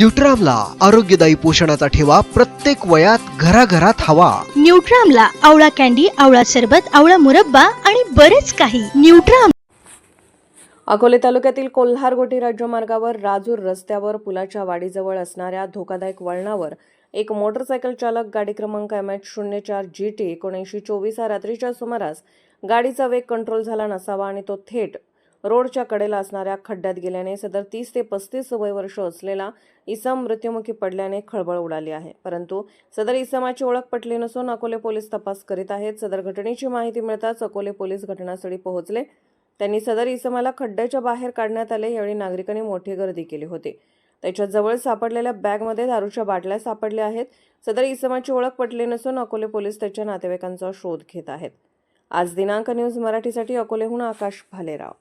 न्यूट्रामला आरोग्यदायी पोषणाचा ठेवा प्रत्येक वयात घराघरात हवा. न्यूट्रामला आवळा कॅन्डी आवळा सरबत आवळा मुरब्बा आणि बरेच काही. न्यूट्राम अकोले तालुक्यातील कोल्हारगोटी राज्यमार्गावर राजूर रस्त्यावर पुलाच्या वाडीजवळ असणाऱ्या धोकादायक वळणावर एक मोटरसायकल चालक गाडी क्रमांक एम एच शून्य चार जी टी एकोणऐंशी चोवीस हा रात्रीच्या सुमारास गाडीचा वेग कंट्रोल झाला नसावा आणि तो थेट रोडच्या कडेला असणाऱ्या खड्ड्यात गेल्याने सदर तीस ते पस्तीस वय वर्ष असलेला इसम मृत्युमुखी पडल्याने खळबळ उडाली आहे. परंतु सदर इसमाची ओळख पटली नसून अकोले पोलीस तपास करीत आहेत. सदर घटनेची माहिती मिळताच अकोले पोलीस घटनास्थळी पोहोचले. त्यांनी सदर इसमाला खड्ड्याच्या बाहेर काढण्यात आले यावेळी नागरिकांनी मोठी गर्दी केली होती. त्याच्याजवळ सापडलेल्या बॅगमध्ये दारूच्या बाटल्या सापडल्या आहेत. सदर इसमाची ओळख पटली नसून अकोले पोलीस त्याच्या नातेवाईकांचा शोध घेत आहेत. आज दिनांक न्यूज मराठीसाठी अकोलेहून आकाश भालेराव.